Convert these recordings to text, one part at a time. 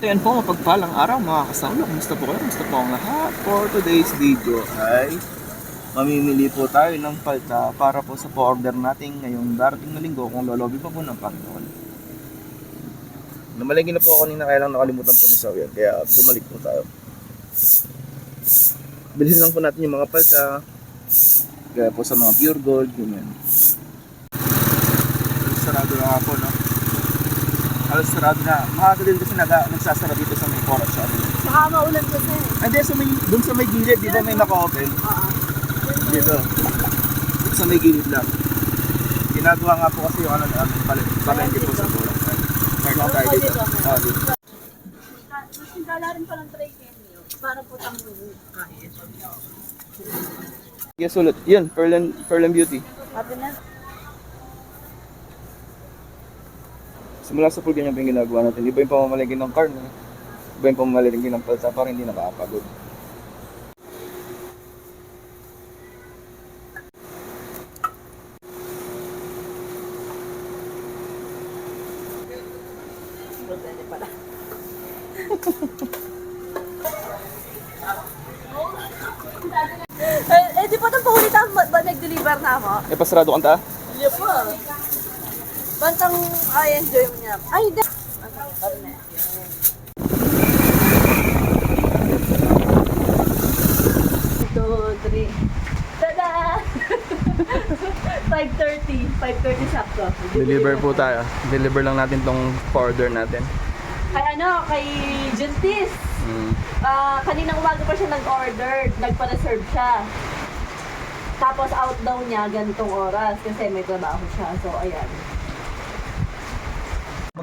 Ayan po, mapagpalang araw mga kasawlo. Kumusta po kayo? Kumusta po ang lahat? For today's video ay mamimili po tayo ng palta para po sa po-order natin ngayong darating na linggo kung lolobi pa po ng Panginoon. Namalingin na po ako kanina kaya lang nakalimutan po ni Saw yan. Kaya bumalik po tayo. Bilhin lang po natin yung mga palta. Kaya po sa mga pure gold, ganyan. Sarado na po? Halos sarado na. Maaga din kasi naga, nagsasara dito sa may forest shop. Saka maulan kasi. Hindi, sa may, dun sa may gilid, di ba may naka-open? Oo. Dito. Sa may gilid lang. Ginagawa nga po kasi yung ano namin, pal- palengke po sa. Meron lang tayo dito. Ah, dito. Mas hingala rin pa ng tray menu para po tang kain. Yes, ulit. Yan, Pearl and, Pearl and Beauty. Sabi Simula sa pool, ganyan po yung ginagawa natin. Iba yung pamamalengke ng car, no? Iba yung pamamalengke ng palsa para hindi nakakapagod. pwede pala. eh, eh, di pa itong paulitan ba, ba nag-deliver na ako? Eh, pasarado kanta? Hindi po. Bantang I enjoy mo niya. Ay. Sabi na yan. Two, three. Tada! 5.30. 5.30 sakto. Deliver po tayo. Deliver lang natin tong order natin. Kay ano, kay Juntis. Mm. Ah, kaninang umaga pa siya nag-order, nagpa-reserve siya. Tapos out daw niya ganitong oras kasi may trabaho siya. So, ayan.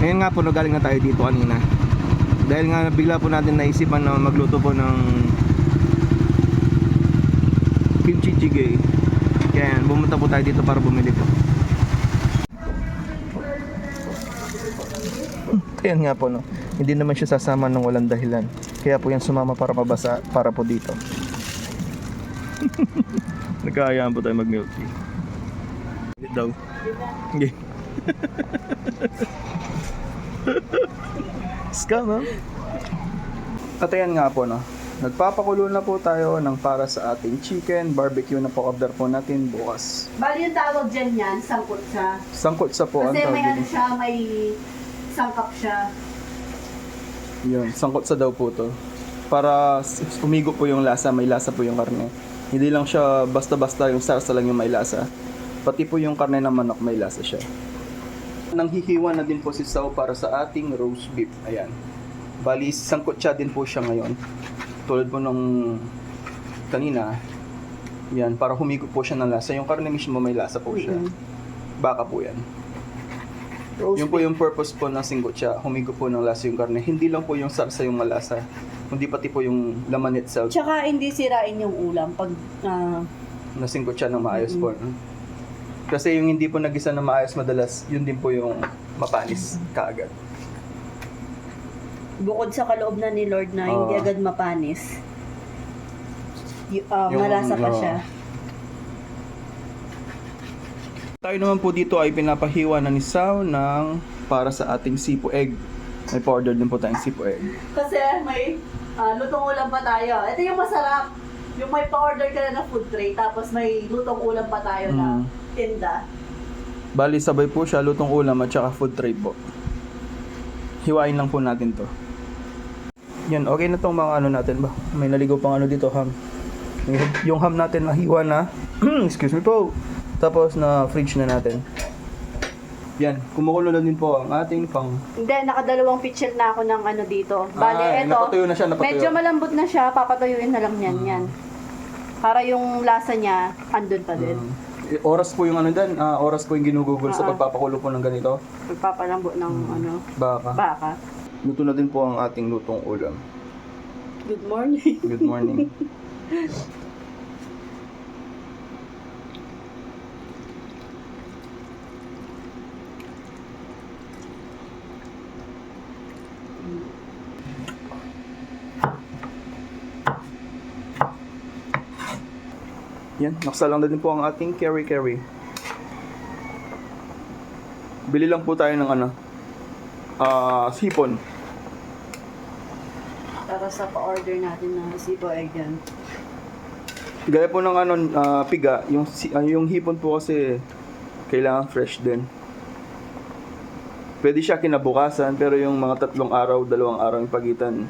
Ngayon nga po, nagaling na tayo dito kanina. Dahil nga bigla po natin naisipan na magluto po ng kimchi jjigae. Kaya bumunta po tayo dito para bumili po. Ayan nga po no. Hindi naman siya sasama ng walang dahilan. Kaya po yan sumama para mabasa para po dito. Nagkahayaan po tayo mag milk tea. Daw. Hindi. Scam, ha? At ayan nga po, no? Nagpapakulo na po tayo ng para sa ating chicken barbecue na po order po natin bukas. Bali yung tawag dyan yan, sangkot siya. Sangkot sa po ang Kasi may tawag ano siya, may sangkap siya. Yun, sangkot sa daw po to. Para s- umigo po yung lasa, may lasa po yung karne. Hindi lang siya basta-basta yung sarsa lang yung may lasa. Pati po yung karne ng manok may lasa siya. Nanghihiwa na din po si Sao para sa ating roast beef. Ayan. Bali, sangkot siya din po siya ngayon. Tulad po nung kanina. Yan, para humigo po siya ng lasa. Yung karne mismo may lasa po siya. Baka po yan. Roast Yun po yung purpose po ng singgot siya. Humigo po ng lasa yung karne. Hindi lang po yung sarsa yung malasa. Kundi pati po yung laman itself. Tsaka hindi sirain yung ulam pag ah, Nasingkot siya ng maayos po. no? Kasi yung hindi po nagisa na maayos madalas, yun din po yung mapanis kaagad. bukod sa kaloob na ni Lord na hindi Oo. agad mapanis. Y- ah, Yung- malasa pa oo. siya. Tayo naman po dito ay pinapahiwa na ni Sao ng para sa ating sipo egg. May pa-order din po tayong sipo egg. Kasi may ah, lutong ulam pa tayo. Ito yung masarap. Yung may pa-order ka na na food tray, tapos may lutong ulam pa tayo na Mm. Tinda. Bali sabay po siya, lutong ulam at saka food tray po. Hiwain lang po natin to. Yan, okay na tong mga ano natin ba? May naligaw pang ano dito, ham. Yung- ham natin nahiwa na. Excuse me po. Tapos na fridge na natin. Yan, kumukulo na din po ang ating pang... Hindi, nakadalawang pitcher na ako ng ano dito. Bale, Ah, eto. napatuyo na siya, napatuyo. Medyo malambot na siya, papatuyuin na lang yan yan. Para yung lasa niya, andun pa din. Mm. Eh, Oras po yung ano dyan, ah, oras po yung ginugugol sa Ah. pagpapakulo po ng ganito. Magpapalambo ng ano, Baka. baka. Luto na din po ang ating lutong ulam. Good morning. Good morning. Yan, nakasalang na din po ang ating carry carry. Bili lang po tayo ng ano, ah, sipon. Para sa pa-order natin na sibo egg yan. Gaya po ng ano, ah, piga, yung, ah, yung hipon po kasi kailangan fresh din. Pwede siya kinabukasan, pero yung mga tatlong araw, dalawang araw yung pagitan.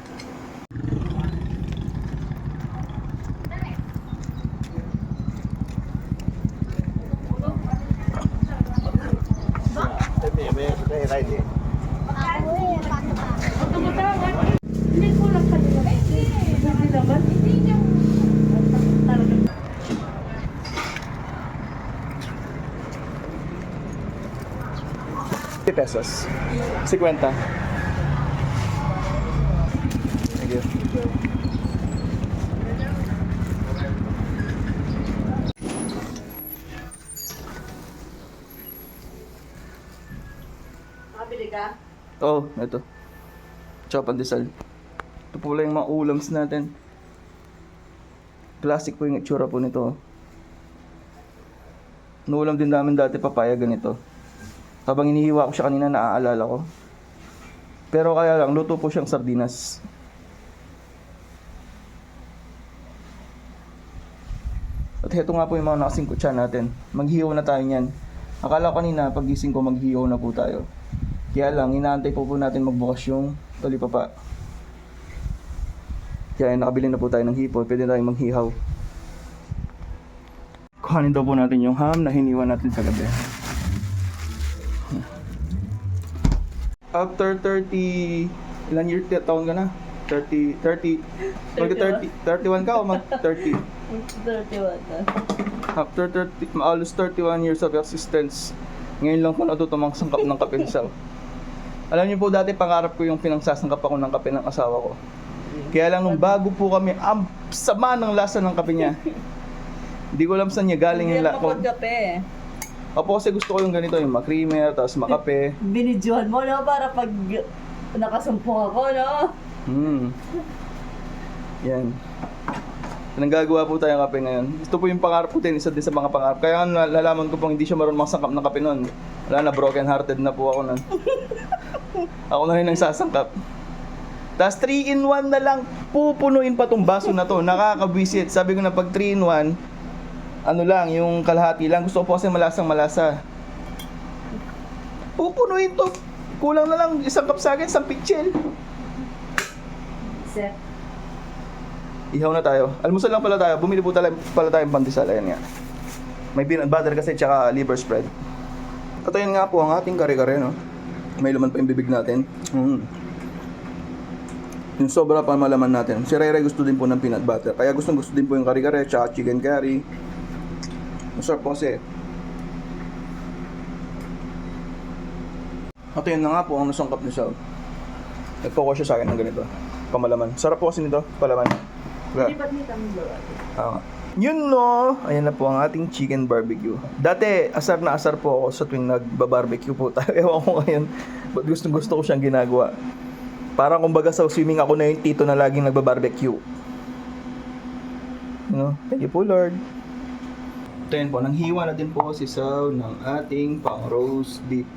Pesos. 50. Oh, ito. Chop and desal. Ito po lang yung mga ulams natin. Classic po yung itsura po nito. Nuulam din namin dati papaya ganito. Habang inihiwa ko siya kanina, naaalala ko. Pero kaya lang, luto po siyang sardinas. At heto nga po yung mga nakasingkutsa natin. Maghihaw na tayo niyan. Akala ko kanina, pagising ko, maghihaw na po tayo. Kaya lang, inaantay po po natin magbukas yung talipapa. Kaya nakabili na po tayo ng hipon, pwede tayong manghihaw. Kuhanin daw po natin yung ham na hiniwan natin sa gabi. After 30, ilan year taon ka na? 30, 30, mag 30, 31 ka o mag 30? 31 na. After 30, almost 31 years of existence, ngayon lang po natutong sangkap ng kape sa Alam niyo po dati pangarap ko yung pinangsasangkap ako ng kape ng asawa ko. Kaya lang nung bago po kami, ang sama ng lasa ng kape niya. Hindi ko alam saan niya galing yung la- Hindi kape. Opo kasi gusto ko yung ganito, yung makreamer, tapos makape. Binidyohan mo, no? Para pag nakasumpong ako, no? Hmm. Yan. Nanggagawa po tayo ng kape ngayon. Ito po yung pangarap ko din, isa din sa mga pangarap. Kaya nalalaman ko pong hindi siya marunong masangkap ng kape noon. Wala na, broken hearted na po ako nun. ako na rin ang sasangkap. Tapos 3 in 1 na lang, pupunuin pa tong baso na to. Nakakabwisit. Sabi ko na pag 3 in 1, ano lang, yung kalahati lang. Gusto ko po kasi malasang malasa. Pupunuin to. Kulang na lang isang cup sa akin, isang pitchel. Set. Ihaw na tayo. Almusal lang pala tayo. Bumili po tala, pala tayong pandesal. Ayan nga. May peanut butter kasi tsaka liver spread. At ayun nga po ang ating kare-kare, no? May laman pa yung bibig natin. Mm. Yung sobra pa malaman natin. Si Ray gusto din po ng peanut butter. Kaya gustong gusto din po yung kare-kare tsaka chicken curry. Masarap po kasi. At ayun na nga po ang nasangkap ni Sal. Nagpo siya sa akin ng ganito. Pamalaman. Sarap po kasi nito. Palaman. Hindi ba't may tamang? Ah, yun no, ayan na po ang ating chicken barbecue. Dati, asar na asar po ako sa tuwing nagba-barbecue po tayo. Ewan ko ngayon, ba't gusto, gusto ko siyang ginagawa. Parang kumbaga sa swimming ako na yung tito na laging nagba-barbecue. No? Thank you po Lord. Ito yun po, nanghiwa na din po si Saw ng ating pang roast beef.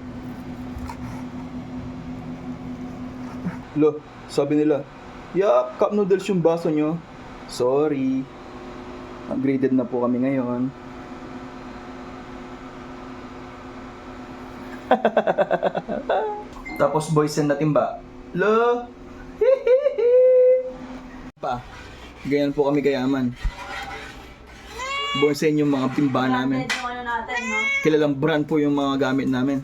Lo, sabi nila, Yup, cup noodles yung baso nyo. Sorry. Upgraded na po kami ngayon. Tapos boys and natin ba? Lo! pa. Ganyan po kami kayaman. Boys and yung mga timba namin. Ano? Kilalang brand po yung mga gamit namin.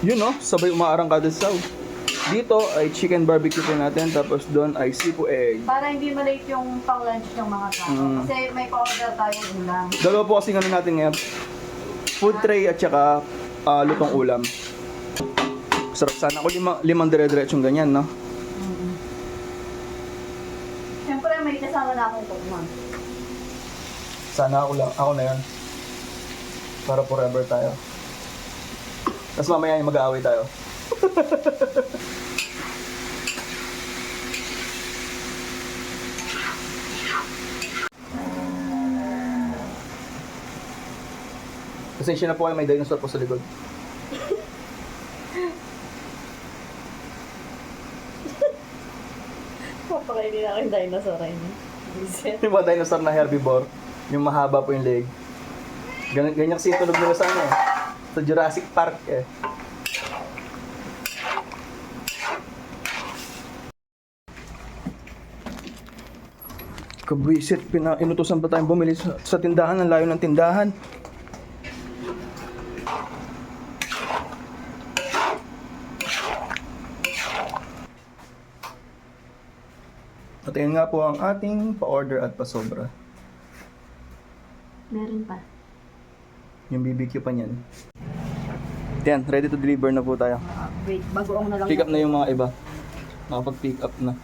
Yun no, sabay umaarang kada saw. Dito ay chicken barbecue po natin, tapos doon ay sipu egg. Para hindi malate yung pang-lunch ng mga tao. Mm. Kasi may pa-order tayong ulam. Dalawa po kasi ano natin ngayon. Food tray at saka ah, lutong ulam. Sarap sana ako lima, limang dire-diretsong ganyan, no? Siyempre may kasama na akong cookman. Sana ako lang, ako na yan. Para forever tayo. Tapos mamaya mag-aaway tayo. Pasensya na po kayo, may dinosaur po sa likod. Papakainin na yung dinosaur ay niya. yung mga dinosaur na herbivore, yung mahaba po yung leg. Ganyan, ganyan kasi yung tunog nila sa ano eh. Sa Jurassic Park eh. Kabwisit, pina, inutusan pa tayong bumili sa, sa tindahan, ang layo ng tindahan. At ayun nga po ang ating pa-order at pa-sobra. Meron pa. Yung BBQ pa niyan. Yan, ready to deliver na po tayo. Wait, bagoong na lang. Pick up na yung mga iba. Nakapag-pick up na.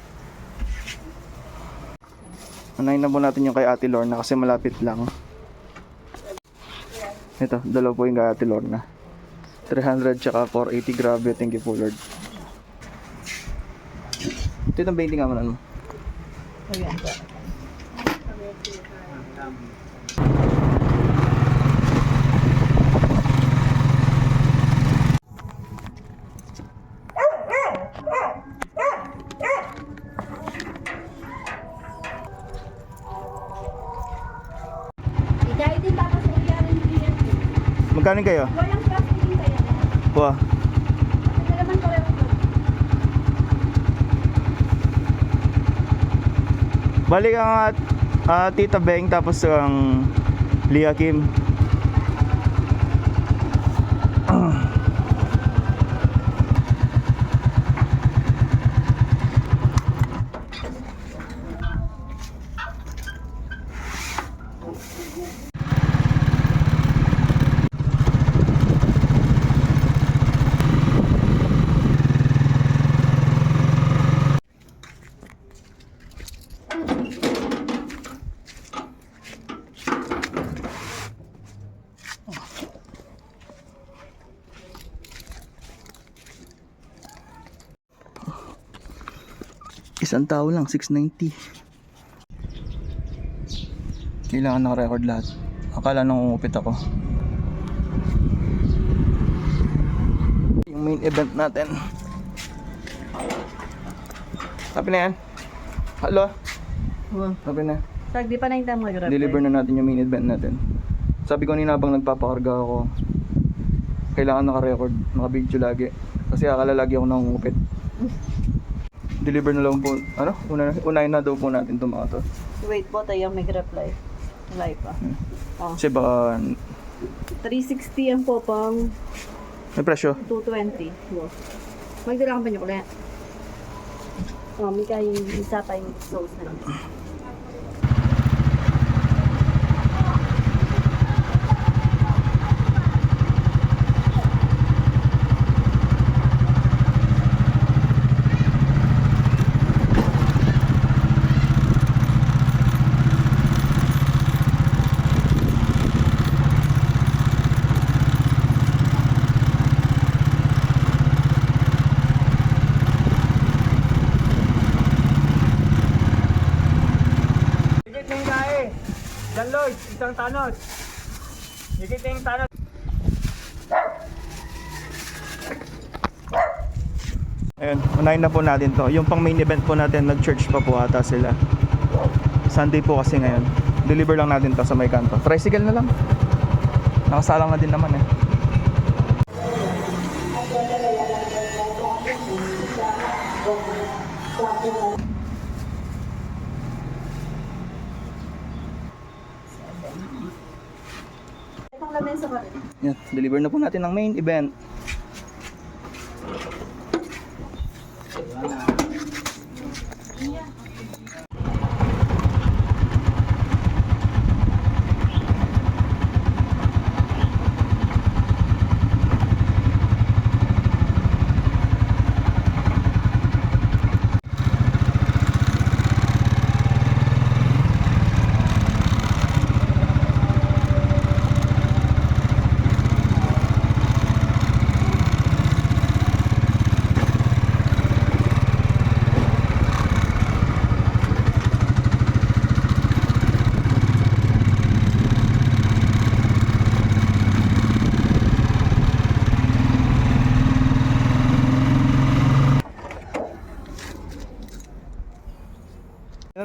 Unahin na po natin yung kay Ate Lorna kasi malapit lang. Ito, dalawa po yung kay Ate Lorna. 300 tsaka 480. Grabe, thank you po Lord. Ito yung 20 nga mo. Ayan. Ikay din tapos nagyari ni Rian. Magkano kayo? Walang plastic din pareho to? balik ang at ah, Tita Beng tapos ang Lia Kim. Isang tao lang, 690. Kailangan naka-record lahat. Akala nang ungupit ako. Yung main event natin. Sabi na yan. Hello? Sabi na. Sag, di pa na yung tama grab. Deliver na natin yung main event natin. Sabi ko nina habang nagpapakarga ako, kailangan naka-record, naka-video lagi. Kasi akala lagi ako nangungupit. Deliver na lang po, ano? Una, unahin na daw po natin itong mga to. Wait po, tayo may reply. Pa. Oh. Kasi baka 360 ang po pang may presyo. 220. Wow. Magdala ka pa niyo ulit. Oh, may kayo isa pa yung sauce na. Higit na yung gae. Dan Lloyd, isang tanod. Higit na yung tanod. Ayun, unahin na po natin to. Yung pang main event po natin, nag-church pa po ata sila. Sunday po kasi ngayon. Deliver lang natin to sa may kanto. Tricycle na lang. Nakasalang na din naman eh. deliver na po natin ang main event.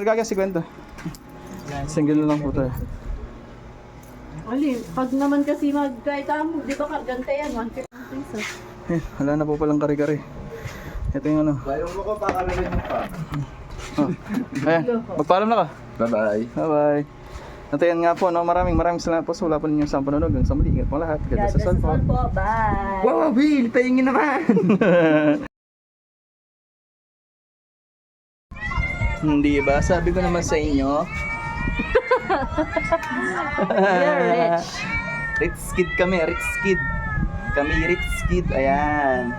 Gaga 50. Single na lang po tayo. Ali, pag naman kasi mag-try mo, di ba kargante yan, 150 pesos. Eh, wala na po palang kare-kare. Ito yung ano. Bayo mo ko, pakalagay mo pa. Oh. Ayan, magpaalam na ka. Bye-bye. Bye-bye. At ayan nga po, no, maraming maraming salamat po sa wala po ninyo sa panonood. Hanggang sa muli, ingat po lahat. All bless us po. Bye! Wow, Bill, pahingin naman. Hindi ba? Sabi ko naman sa inyo. We're rich. Rich kid kami, rich kid. Kami rich kid. Ayan.